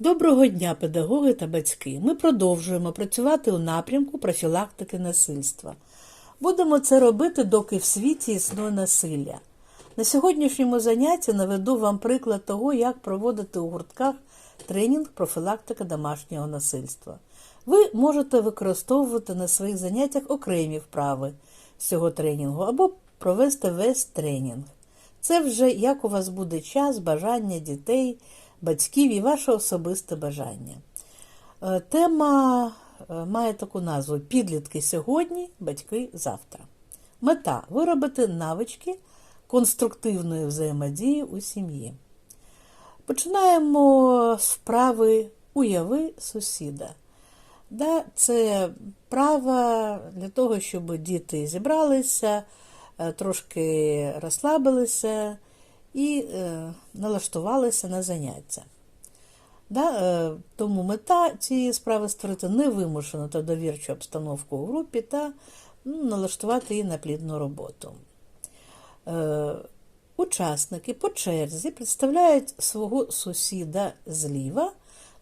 Доброго дня, педагоги та батьки! Ми продовжуємо працювати у напрямку профілактики насильства. Будемо це робити, доки в світі існує насилля. На сьогоднішньому занятті наведу вам приклад того, як проводити у гуртках тренінг профілактика домашнього насильства. Ви можете використовувати на своїх заняттях окремі вправи з цього тренінгу або провести весь тренінг. Це вже як у вас буде час, бажання дітей, батьків і ваше особисте бажання. Е, Тема е, має таку назву Підлітки сьогодні, батьки завтра. Мета виробити навички конструктивної взаємодії у сім'ї. Починаємо з вправи Уяви сусіда. Да, це права для того, щоб діти зібралися, е, трошки розслабилися і е, налаштувалися на заняття. Да, е, тому мета цієї справи створити невимушену та довірчу обстановку у групі та ну, налаштувати її на плідну роботу. Е, Учасники по черзі представляють свого сусіда зліва,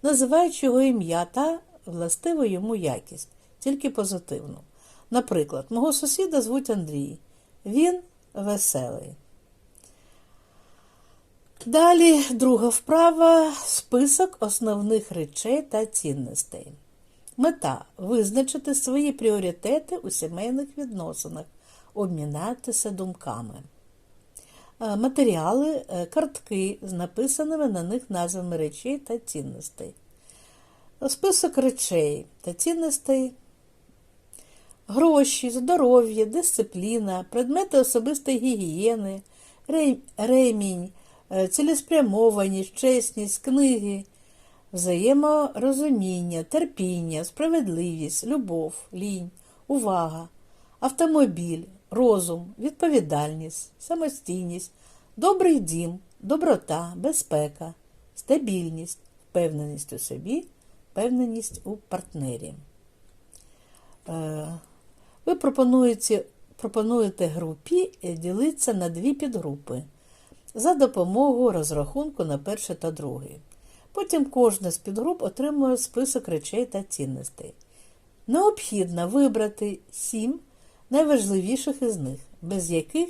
називаючи його ім'я та властиву йому якість, тільки позитивну. Наприклад, мого сусіда звуть Андрій. Він веселий. Далі друга вправа список основних речей та цінностей. Мета визначити свої пріоритети у сімейних відносинах, обмінятися думками. Е, Матеріали, е, картки з написаними на них назвами речей та цінностей. Список речей та цінностей. Гроші, здоров'я, дисципліна, предмети особистої гігієни, ремінь, цілеспрямованість, чесність, книги, взаєморозуміння, терпіння, справедливість, любов, лінь, увага, автомобіль, розум, відповідальність, самостійність, добрий дім, доброта, безпека, стабільність, впевненість у собі, впевненість у партнері. Е, Ви пропонуєте, пропонуєте групі е, ділитися на дві підгрупи за допомогою розрахунку на перше та друге. Потім кожна з підгруп отримує список речей та цінностей. Необхідно вибрати сім найважливіших із них, без яких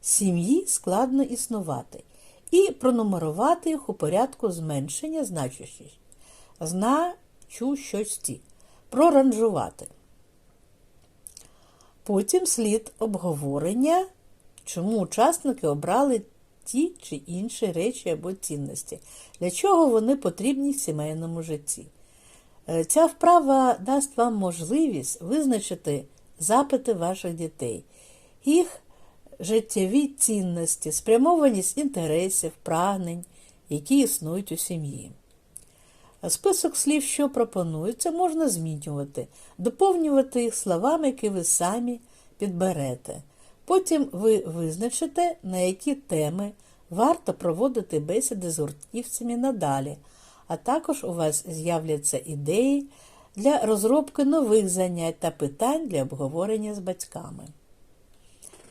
сім'ї складно існувати, і пронумерувати їх у порядку зменшення значущості. Значущості. Проранжувати. Потім слід обговорення, чому учасники обрали ті чи інші речі або цінності, для чого вони потрібні в сімейному житті. Е, Ця вправа дасть вам можливість визначити запити ваших дітей, їх життєві цінності, спрямованість інтересів, прагнень, які існують у сім'ї. Список слів, що пропонуються, можна змінювати, доповнювати їх словами, які ви самі підберете. Потім ви визначите, на які теми варто проводити бесіди з гуртківцями надалі, а також у вас з'являться ідеї для розробки нових занять та питань для обговорення з батьками.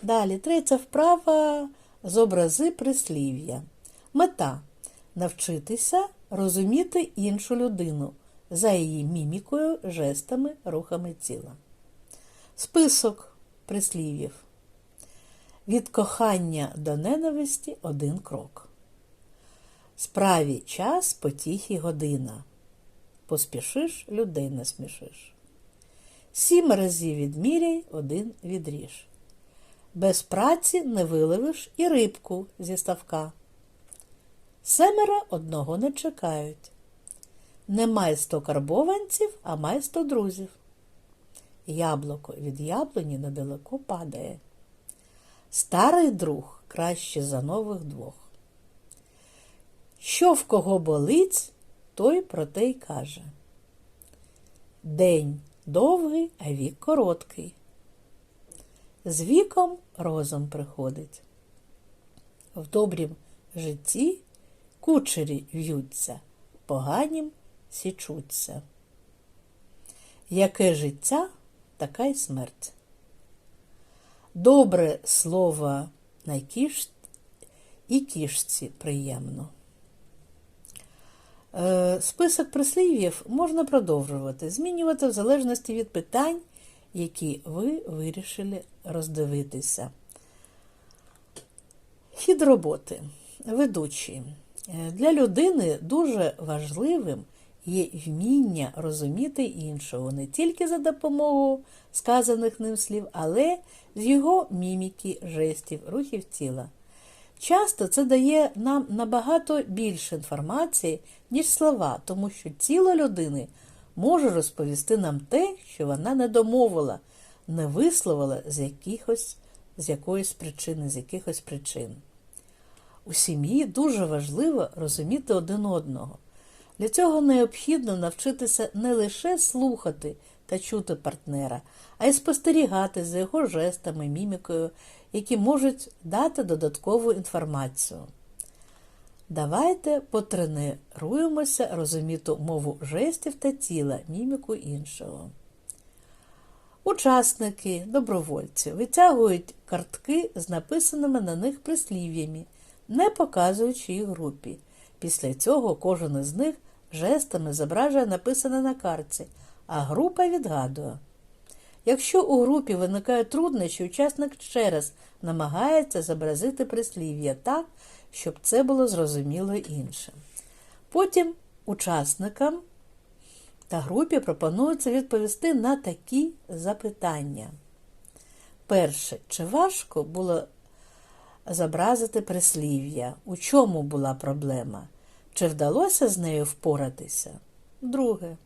Далі, третя вправа з образи прислів'я. Мета навчитися розуміти іншу людину за її мімікою, жестами, рухами тіла. Список прислів'їв. Від кохання до ненависті один крок. Справі час, потіхі година. Поспішиш, людей насмішиш. Сім разів відміряй, один відріж. Без праці не виловиш і рибку зі ставка. Семеро одного не чекають. Не май сто карбованців, а май сто друзів. Яблуко від яблуні недалеко падає. Старий друг краще за нових двох. Що в кого болить, той про те й каже. День довгий, а вік короткий. З віком розум приходить. В добрім житті кучері в'ються, поганім січуться. Яке життя, така й смерть. Добре слово на кіш... і кішці приємно. Е, Список прислів'їв можна продовжувати, змінювати в залежності від питань, які ви вирішили роздивитися. Хід роботи. Ведучі. Е, Для людини дуже важливим є вміння розуміти іншого не тільки за допомогою сказаних ним слів, але з його міміки, жестів, рухів тіла. Часто це дає нам набагато більше інформації, ніж слова, тому що тіло людини може розповісти нам те, що вона не домовила, не висловила з, якихось, з якоїсь причини, з якихось причин. У сім'ї дуже важливо розуміти один одного. Для цього необхідно навчитися не лише слухати та чути партнера, а й спостерігати за його жестами, мімікою, які можуть дати додаткову інформацію. Давайте потренуємося розуміти мову жестів та тіла, міміку іншого. Учасники, добровольці витягують картки з написаними на них прислів'ями, не показуючи їх групі. Після цього кожен із них жестами зображує написане на картці, а група відгадує. Якщо у групі виникають труднощі, учасник ще раз намагається зобразити прислів'я так, щоб це було зрозуміло іншим. Потім учасникам та групі пропонується відповісти на такі запитання. Перше, чи важко було зобразити прислів'я? У чому була проблема? Чи вдалося з нею впоратися? Друге.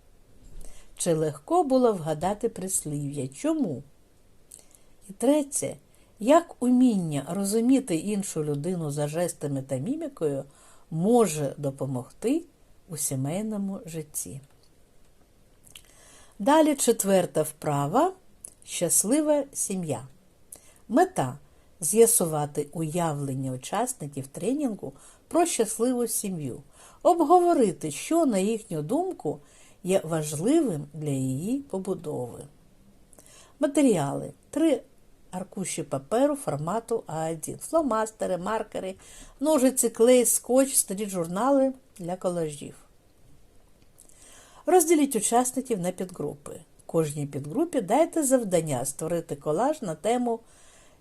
Чи легко було вгадати прислів'я? Чому? І третє, як уміння розуміти іншу людину за жестами та мімікою може допомогти у сімейному житті? Далі четверта вправа щаслива сім'я. Мета з'ясувати уявлення учасників тренінгу про щасливу сім'ю, обговорити, що, на їхню думку, є важливим для її побудови. Матеріали. Три аркуші паперу формату А1, фломастери, маркери, ножиці, клей, скотч, старі журнали для колажів. Розділіть учасників на підгрупи. Кожній підгрупі дайте завдання створити колаж на тему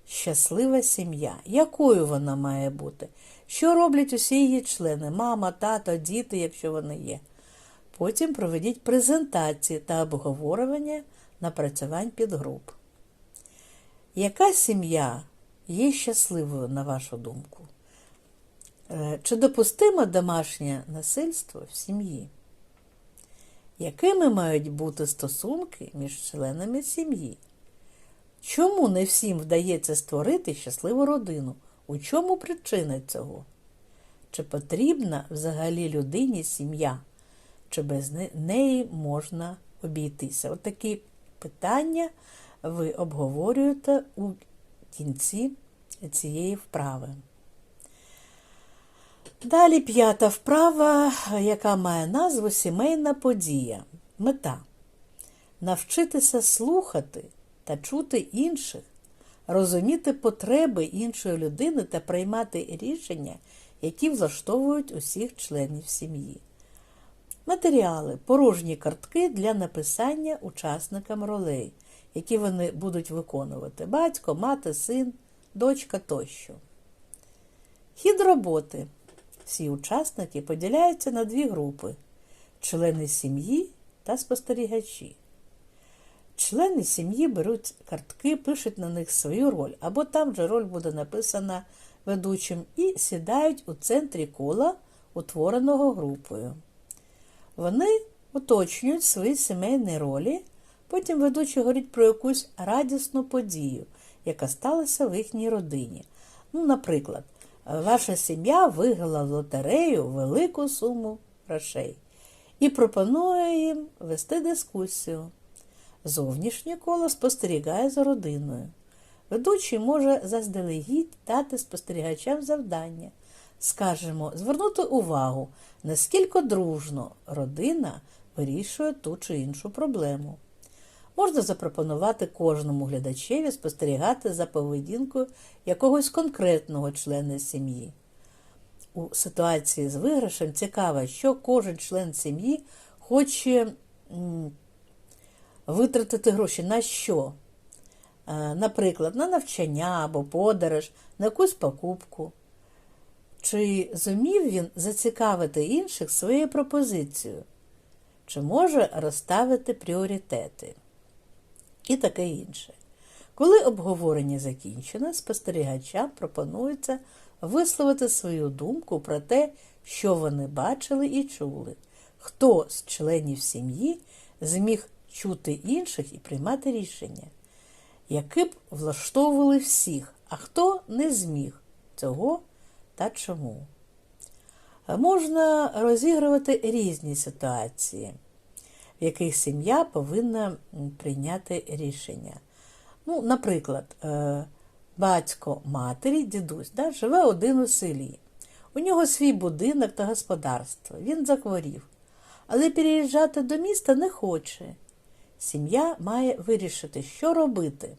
Щаслива сім'я. Якою вона має бути? Що роблять усі її члени мама, тато, діти, якщо вони є. Потім проведіть презентації та обговорювання напрацювань підгруп. Яка сім'я є щасливою, на вашу думку? Е, Чи допустимо домашнє насильство в сім'ї? Якими мають бути стосунки між членами сім'ї? Чому не всім вдається створити щасливу родину? У чому причина цього? Чи потрібна взагалі людині сім'я? Чи без неї можна обійтися? От такі питання ви обговорюєте у кінці цієї вправи. Далі п'ята вправа, яка має назву Сімейна подія. Мета навчитися слухати та чути інших, розуміти потреби іншої людини та приймати рішення, які влаштовують усіх членів сім'ї. Матеріали порожні картки для написання учасникам ролей, які вони будуть виконувати батько, мати, син, дочка тощо. Хід роботи. Всі учасники поділяються на дві групи члени сім'ї та спостерігачі. Члени сім'ї беруть картки, пишуть на них свою роль, або там же роль буде написана ведучим, і сідають у центрі кола, утвореного групою. Вони уточнюють свої сімейні ролі, потім ведучий говорить про якусь радісну подію, яка сталася в їхній родині. Ну, наприклад, ваша сім'я виграла в лотерею велику суму грошей і пропонує їм вести дискусію. Зовнішнє коло спостерігає за родиною. Ведучий може заздалегідь дати спостерігачам завдання, скажімо, звернути увагу, наскільки дружно родина вирішує ту чи іншу проблему. Можна запропонувати кожному глядачеві спостерігати за поведінкою якогось конкретного члена сім'ї. у ситуації з виграшем цікаво, що кожен член сім'ї хоче витратити гроші на що? Е, Наприклад, на навчання або подорож, на якусь покупку. Чи зумів він зацікавити інших своєю пропозицією? Чи може розставити пріоритети? І таке інше. Коли обговорення закінчено, спостерігачам пропонується висловити свою думку про те, що вони бачили і чули, хто з членів сім'ї зміг чути інших і приймати рішення, які б влаштовували всіх, а хто не зміг цього та чому. Можна розігрувати різні ситуації, в яких сім'я повинна прийняти рішення. Ну, наприклад, е, батько матері, дідусь, да, живе один у селі. У нього свій будинок та господарство. Він захворів. Але переїжджати до міста не хоче. Сім'я має вирішити, що робити.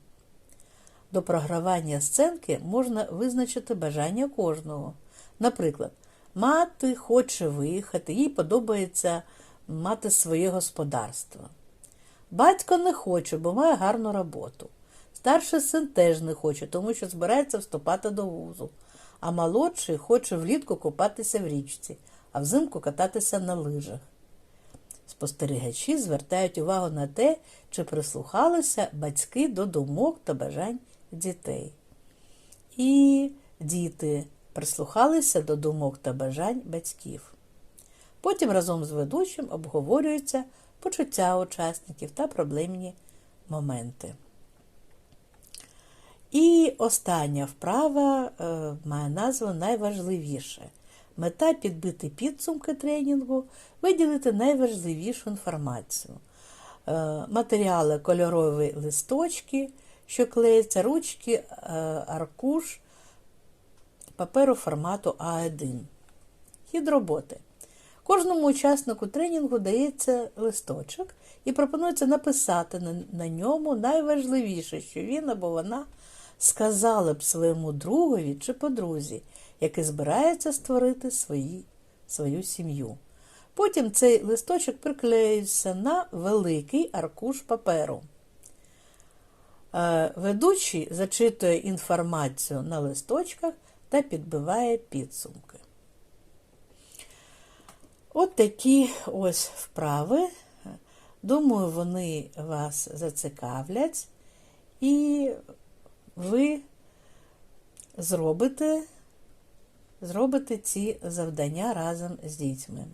До програвання сценки можна визначити бажання кожного. Наприклад, мати хоче виїхати, їй подобається мати своє господарство. Батько не хоче, бо має гарну роботу. Старший син теж не хоче, тому що збирається вступати до вузу. А молодший хоче влітку купатися в річці, а взимку кататися на лижах. Спостерігачі звертають увагу на те, чи прислухалися батьки до думок та бажань дітей. І діти прислухалися до думок та бажань батьків. Потім разом з ведучим обговорюються почуття учасників та проблемні моменти. І остання вправа е, має назву найважливіше. Мета підбити підсумки тренінгу, виділити найважливішу інформацію. Е, матеріали кольорові листочки, що клеїться, ручки, е, аркуш, паперу формату А1. Хід роботи. Кожному учаснику тренінгу дається листочок і пропонується написати на, на ньому найважливіше, що він або вона сказали б своєму другові чи подрузі, який збирається створити свої, свою сім'ю. Потім цей листочок приклеюється на великий аркуш паперу. Е, Ведучий зачитує інформацію на листочках та підбиває підсумки. От такі ось вправи. Думаю, вони вас зацікавлять, і ви зробите, зробите ці завдання разом з дітьми.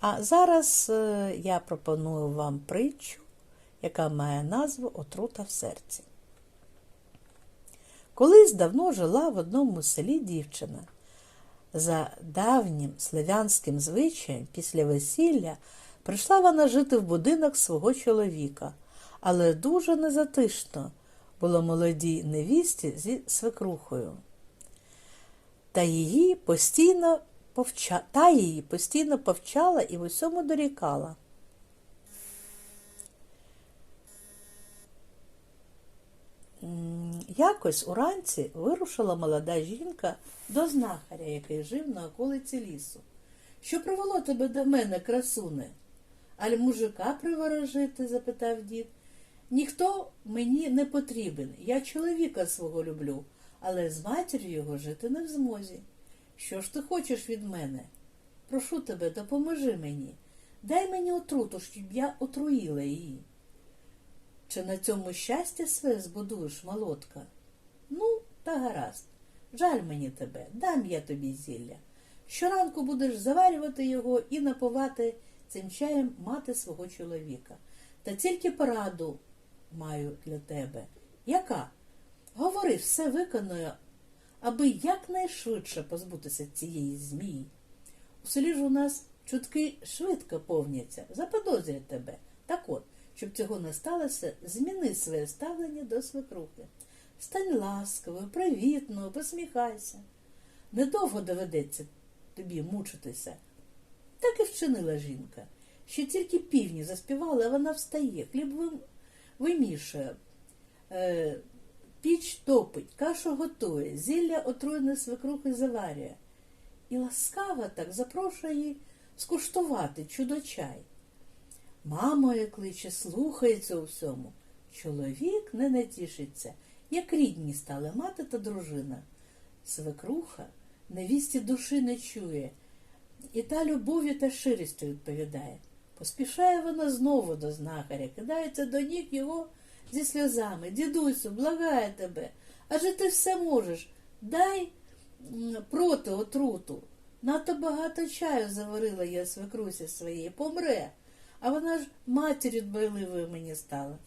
А зараз е, я пропоную вам притчу, яка має назву Отрута в серці. Колись давно жила в одному селі дівчина. За давнім слов'янським звичаєм, після весілля прийшла вона жити в будинок свого чоловіка, але дуже незатишно було молодій невісті зі свекрухою. Та її постійно повча... та її постійно повчала і в усьому дорікала. Якось уранці вирушила молода жінка до знахаря, який жив на околиці лісу. Що привело тебе до мене, красуне? Аль мужика приворожити? запитав дід. Ніхто мені не потрібен. Я чоловіка свого люблю, але з матір'ю його жити не в змозі. Що ж ти хочеш від мене? Прошу тебе, допоможи мені. Дай мені отруту, щоб я отруїла її. Чи на цьому щастя своє збудуєш, молодка? Ну, та гаразд. Жаль мені тебе, дам я тобі зілля. Щоранку будеш заварювати його і напувати цим чаєм мати свого чоловіка. Та тільки пораду маю для тебе. Яка? Говори, все виконую, аби якнайшвидше позбутися цієї змії. У селі ж у нас чутки швидко повняться, заподозрять тебе. Так от, щоб цього не сталося, зміни своє ставлення до свекрухи. Стань ласковою, привітною, посміхайся. Недовго доведеться тобі мучитися. Так і вчинила жінка. Ще тільки півні заспівали, а вона встає, хліб вимішує, е, піч топить, кашу готує, зілля отруєне свекрухи заварює. і ласкаво так запрошує її скуштувати чудо-чай. Мама її кличе, слухається у всьому. Чоловік не натішиться, як рідні стали мати та дружина. Свекруха невісті душі не чує, і та любов'ю та ширістю відповідає. Поспішає вона знову до знахаря, кидається до ніг його зі сльозами. Дідусю, благає тебе, адже ти все можеш. Дай проти отруту. Надто багато чаю заварила я свекрусі своєї, помре. А вона ж матір'ю дбайливою мені стала.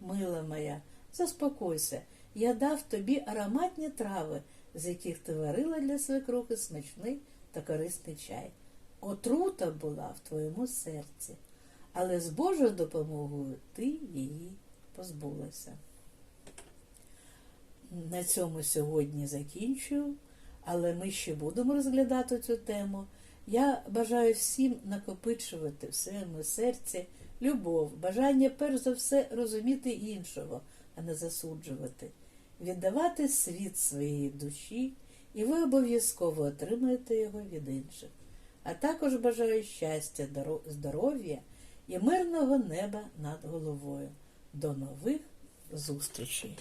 Мила моя, заспокойся, я дав тобі ароматні трави, з яких ти варила для свекрухи смачний та корисний чай. Отрута була в твоєму серці, але з Божою допомогою ти її позбулася. На цьому сьогодні закінчую, але ми ще будемо розглядати цю тему. Я бажаю всім накопичувати в своєму серці любов, бажання перш за все розуміти іншого, а не засуджувати, віддавати світ своєї душі, і ви обов'язково отримаєте його від інших. А також бажаю щастя, здоров'я і мирного неба над головою. До нових зустрічей!